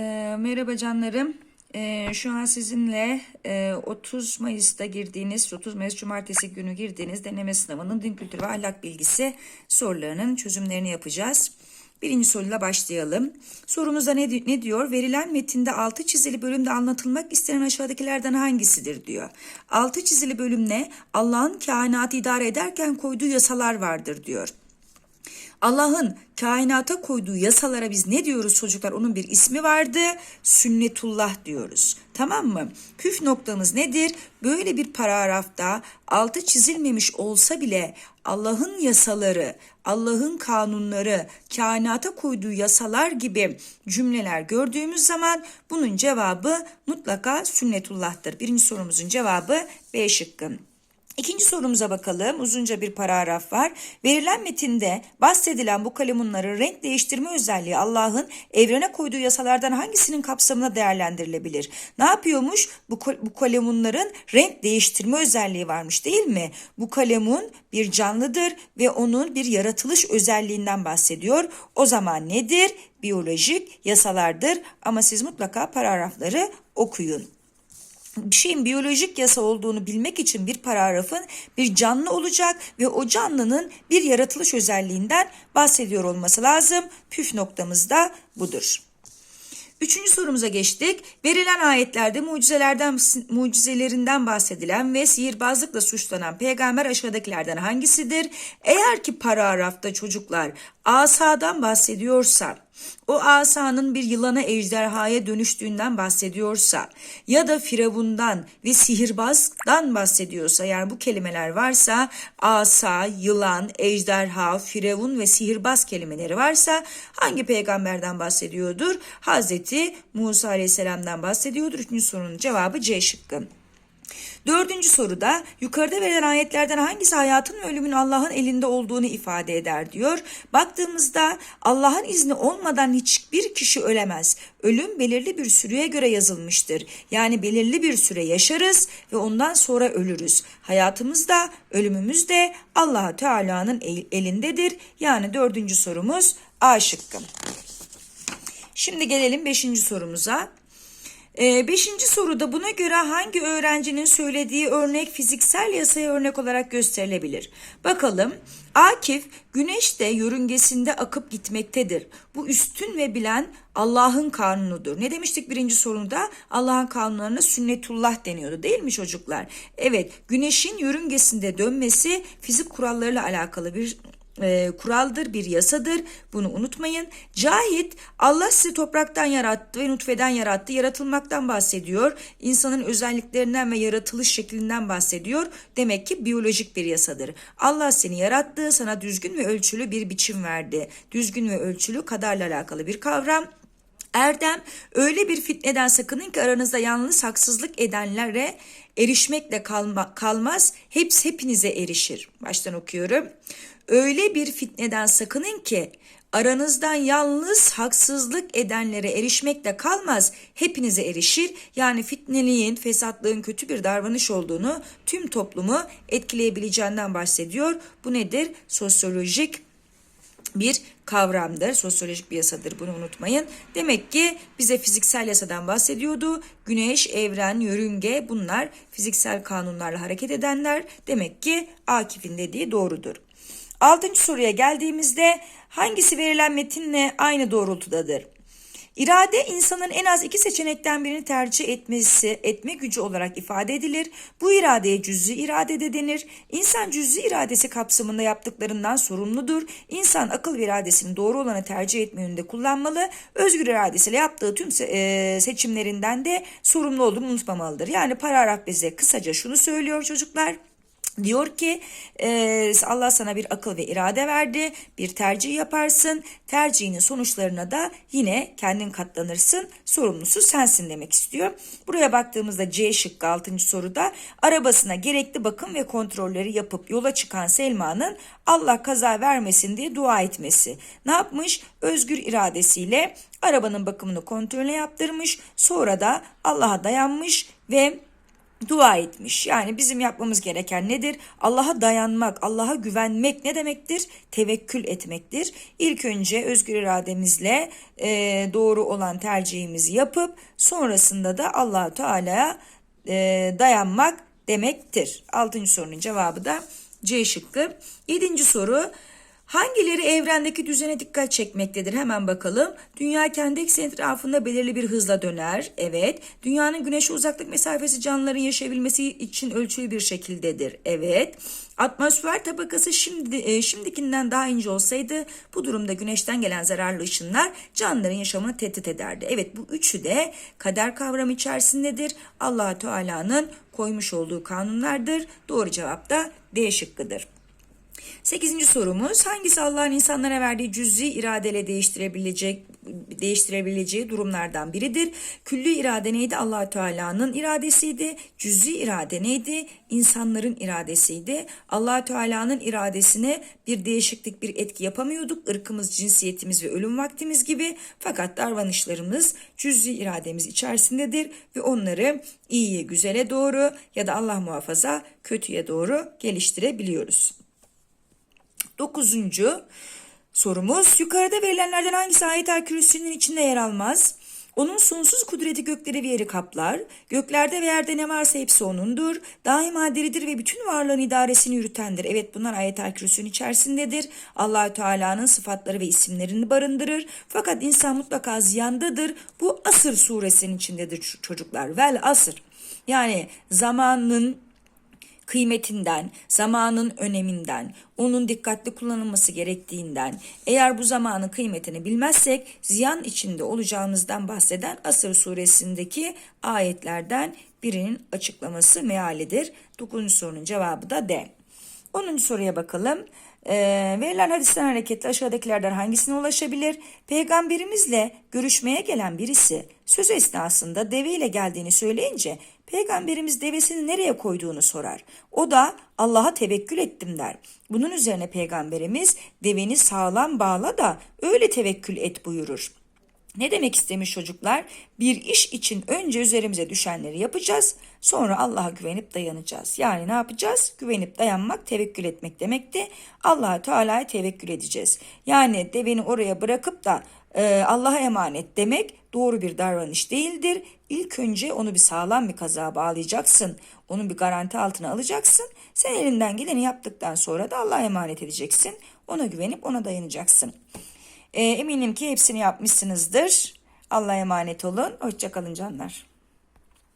Ee, merhaba canlarım. Ee, şu an sizinle e, 30 Mayıs'ta girdiğiniz, 30 Mayıs Cumartesi günü girdiğiniz deneme sınavının din kültürü ve ahlak bilgisi sorularının çözümlerini yapacağız. Birinci soruyla başlayalım. Sorumuzda ne, ne diyor? Verilen metinde altı çizili bölümde anlatılmak istenen aşağıdakilerden hangisidir diyor. Altı çizili bölüm ne? Allah'ın kainatı idare ederken koyduğu yasalar vardır diyor. Allah'ın kainata koyduğu yasalara biz ne diyoruz çocuklar? Onun bir ismi vardı. Sünnetullah diyoruz. Tamam mı? Püf noktamız nedir? Böyle bir paragrafta altı çizilmemiş olsa bile Allah'ın yasaları, Allah'ın kanunları, kainata koyduğu yasalar gibi cümleler gördüğümüz zaman bunun cevabı mutlaka sünnetullah'tır. Birinci sorumuzun cevabı B şıkkı. İkinci sorumuza bakalım. Uzunca bir paragraf var. Verilen metinde bahsedilen bu kalemunların renk değiştirme özelliği Allah'ın evrene koyduğu yasalardan hangisinin kapsamına değerlendirilebilir? Ne yapıyormuş? Bu, bu kalemunların renk değiştirme özelliği varmış değil mi? Bu kalemun bir canlıdır ve onun bir yaratılış özelliğinden bahsediyor. O zaman nedir? Biyolojik yasalardır ama siz mutlaka paragrafları okuyun bir şeyin biyolojik yasa olduğunu bilmek için bir paragrafın bir canlı olacak ve o canlının bir yaratılış özelliğinden bahsediyor olması lazım. Püf noktamız da budur. Üçüncü sorumuza geçtik. Verilen ayetlerde mucizelerden mucizelerinden bahsedilen ve sihirbazlıkla suçlanan peygamber aşağıdakilerden hangisidir? Eğer ki paragrafta çocuklar asadan bahsediyorsa, o asanın bir yılana ejderhaya dönüştüğünden bahsediyorsa ya da firavundan ve sihirbazdan bahsediyorsa yani bu kelimeler varsa asa, yılan, ejderha, firavun ve sihirbaz kelimeleri varsa hangi peygamberden bahsediyordur? Hazreti Musa Aleyhisselam'dan bahsediyordur. Üçüncü sorunun cevabı C şıkkı. Dördüncü soruda yukarıda verilen ayetlerden hangisi hayatın ve ölümün Allah'ın elinde olduğunu ifade eder diyor. Baktığımızda Allah'ın izni olmadan hiçbir kişi ölemez. Ölüm belirli bir süreye göre yazılmıştır. Yani belirli bir süre yaşarız ve ondan sonra ölürüz. Hayatımız da ölümümüz de Allah Teala'nın el- elindedir. Yani dördüncü sorumuz A şıkkı. Şimdi gelelim beşinci sorumuza. Ee, beşinci soruda buna göre hangi öğrencinin söylediği örnek fiziksel yasaya örnek olarak gösterilebilir? Bakalım. Akif güneş de yörüngesinde akıp gitmektedir. Bu üstün ve bilen Allah'ın kanunudur. Ne demiştik birinci sorunda? Allah'ın kanunlarına sünnetullah deniyordu değil mi çocuklar? Evet güneşin yörüngesinde dönmesi fizik kurallarıyla alakalı bir e, kuraldır, bir yasadır. Bunu unutmayın. Cahit Allah sizi topraktan yarattı ve nutfeden yarattı. Yaratılmaktan bahsediyor. İnsanın özelliklerinden ve yaratılış şeklinden bahsediyor. Demek ki biyolojik bir yasadır. Allah seni yarattı, sana düzgün ve ölçülü bir biçim verdi. Düzgün ve ölçülü kadarla alakalı bir kavram. Erdem öyle bir fitneden sakının ki aranızda yalnız haksızlık edenlere erişmekle kalma, kalmaz. Hepsi hepinize erişir. Baştan okuyorum. Öyle bir fitneden sakının ki aranızdan yalnız haksızlık edenlere erişmekle kalmaz. Hepinize erişir. Yani fitneliğin, fesatlığın kötü bir davranış olduğunu tüm toplumu etkileyebileceğinden bahsediyor. Bu nedir? Sosyolojik bir kavramdır. Sosyolojik bir yasadır bunu unutmayın. Demek ki bize fiziksel yasadan bahsediyordu. Güneş, evren, yörünge bunlar fiziksel kanunlarla hareket edenler. Demek ki Akif'in dediği doğrudur. Altıncı soruya geldiğimizde hangisi verilen metinle aynı doğrultudadır? İrade insanın en az iki seçenekten birini tercih etmesi, etme gücü olarak ifade edilir. Bu iradeye cüz'i irade de denir. İnsan cüz'i iradesi kapsamında yaptıklarından sorumludur. İnsan akıl ve iradesini doğru olanı tercih etme yönünde kullanmalı. Özgür iradesiyle yaptığı tüm e, seçimlerinden de sorumlu olduğunu unutmamalıdır. Yani paragraf bize kısaca şunu söylüyor çocuklar. Diyor ki e, Allah sana bir akıl ve irade verdi. Bir tercih yaparsın. Tercihinin sonuçlarına da yine kendin katlanırsın. Sorumlusu sensin demek istiyor. Buraya baktığımızda C şıkkı 6. soruda arabasına gerekli bakım ve kontrolleri yapıp yola çıkan Selma'nın Allah kaza vermesin diye dua etmesi. Ne yapmış? Özgür iradesiyle arabanın bakımını kontrolüne yaptırmış. Sonra da Allah'a dayanmış ve dua etmiş. Yani bizim yapmamız gereken nedir? Allah'a dayanmak, Allah'a güvenmek ne demektir? Tevekkül etmektir. İlk önce özgür irademizle e, doğru olan tercihimizi yapıp sonrasında da allah Teala'ya e, dayanmak demektir. Altıncı sorunun cevabı da C şıkkı. Yedinci soru. Hangileri evrendeki düzene dikkat çekmektedir? Hemen bakalım. Dünya kendi ekseni etrafında belirli bir hızla döner. Evet. Dünyanın güneşe uzaklık mesafesi canlıların yaşayabilmesi için ölçülü bir şekildedir. Evet. Atmosfer tabakası şimdi e, şimdikinden daha ince olsaydı bu durumda güneşten gelen zararlı ışınlar canlıların yaşamını tehdit ederdi. Evet bu üçü de kader kavramı içerisindedir. allah Teala'nın koymuş olduğu kanunlardır. Doğru cevap da D şıkkıdır. Sekizinci sorumuz hangisi Allah'ın insanlara verdiği cüz'i iradeyle değiştirebilecek değiştirebileceği durumlardan biridir. Külli irade neydi? allah Teala'nın iradesiydi. Cüz'i irade neydi? İnsanların iradesiydi. allah Teala'nın iradesine bir değişiklik, bir etki yapamıyorduk. Irkımız, cinsiyetimiz ve ölüm vaktimiz gibi. Fakat davranışlarımız cüz'i irademiz içerisindedir ve onları iyiye, güzele doğru ya da Allah muhafaza kötüye doğru geliştirebiliyoruz. Dokuzuncu sorumuz yukarıda verilenlerden hangisi ayet-el kürsünün içinde yer almaz? Onun sonsuz kudreti gökleri ve yeri kaplar. Göklerde ve yerde ne varsa hepsi O'nundur. Daima diridir ve bütün varlığın idaresini yürütendir. Evet bunlar ayet-el kürsünün içerisindedir. allah Teala'nın sıfatları ve isimlerini barındırır. Fakat insan mutlaka ziyandadır. Bu Asır suresinin içindedir çocuklar. Vel asır. Yani zamanın kıymetinden, zamanın öneminden, onun dikkatli kullanılması gerektiğinden, eğer bu zamanın kıymetini bilmezsek ziyan içinde olacağımızdan bahseden Asır suresindeki ayetlerden birinin açıklaması mealidir. 9. sorunun cevabı da D. 10. soruya bakalım. E, verilen hadisten hareketle aşağıdakilerden hangisine ulaşabilir? Peygamberimizle görüşmeye gelen birisi söz esnasında deveyle geldiğini söyleyince Peygamberimiz devesini nereye koyduğunu sorar. O da Allah'a tevekkül ettim der. Bunun üzerine peygamberimiz deveni sağlam bağla da öyle tevekkül et buyurur. Ne demek istemiş çocuklar? Bir iş için önce üzerimize düşenleri yapacağız. Sonra Allah'a güvenip dayanacağız. Yani ne yapacağız? Güvenip dayanmak, tevekkül etmek demekti. Allah'a Teala'ya tevekkül edeceğiz. Yani deveni oraya bırakıp da e, Allah'a emanet demek doğru bir davranış değildir. İlk önce onu bir sağlam bir kaza bağlayacaksın. Onun bir garanti altına alacaksın. Sen elinden geleni yaptıktan sonra da Allah'a emanet edeceksin. Ona güvenip ona dayanacaksın. E, eminim ki hepsini yapmışsınızdır. Allah'a emanet olun. Hoşçakalın canlar.